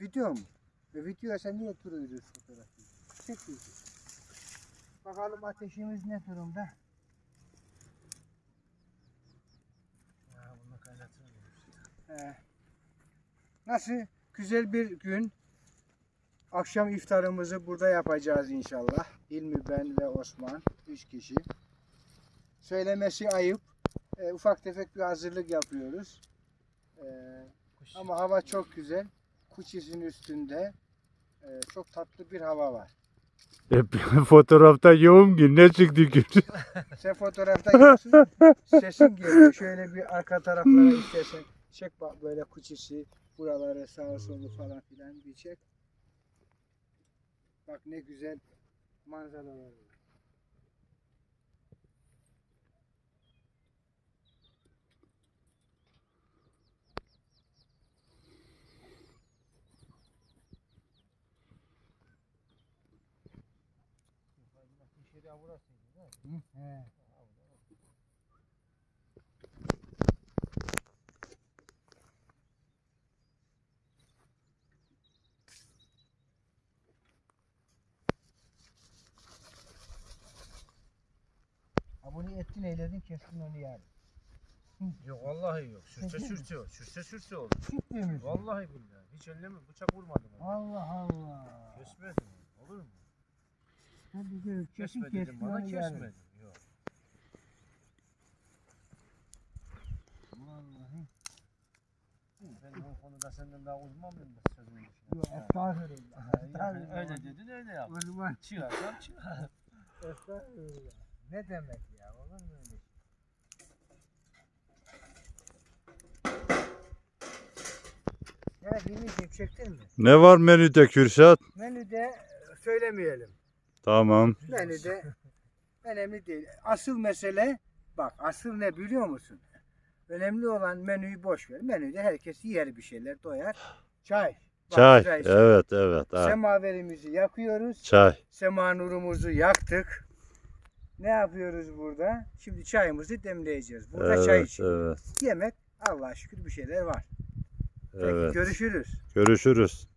Video mu? E video sen niye duruyoruz fotoğrafı? Çek. Bakalım ateşimiz ne durumda? Ya bunu kaynatırım. Ee, nasıl? Güzel bir gün. Akşam iftarımızı burada yapacağız inşallah. İlmi, ben ve Osman. Üç kişi. Söylemesi ayıp. Ee, ufak tefek bir hazırlık yapıyoruz. Ee, ama hava çok güzel. Kuçis'in üstünde. Ee, çok tatlı bir hava var. Hep fotoğrafta yoğun gün ne çıktı gün? Sen fotoğrafta görüyorsun. Sesin geliyor. Şöyle bir arka taraflara istersen çek bak böyle kuçisi buraları sağa solu falan filan bir çek. Bak ne güzel manzaralar var. Şeria burasıydı değil mi? Hı? He. Ha bunu ettin eyledin kestin onu yani. Yok vallahi yok. Sürse sürse o. Sürse sürse oldu. Ciddi misin? Vallahi billahi. Hiç elleme bıçak vurmadım. ona. Allah Allah. Kesmedim. Olur mu? Hadi gör kesin Kesme dedim bana onu yani. Yok. Vallahi. Ben o konuda senden daha uzman mıyım bu sözün içine? Yok estağfurullah. Yani Estağfurullah. öyle dedin öyle yap. O zaman Çıkarsan çıkar. estağfurullah. Ne demek ya olur mu öyle şey? Evet Ümit'ciğim çektin mi? Ne var menüde Kürşat? Menüde söylemeyelim. Tamam. Menüde önemli değil. Asıl mesele bak asıl ne biliyor musun? Önemli olan menüyü boş ver. Menüde herkes yer bir şeyler doyar. Çay. Bak, Çay. güzel şey. Evet evet. ha, Semaverimizi yakıyoruz. Çay. Sema nurumuzu yaktık. Ne yapıyoruz burada? Şimdi çayımızı demleyeceğiz. Burada çay Evet evet. Yemek Allah'a şükür bir şeyler var. Peki, Evet. görüşürüz. Görüşürüz.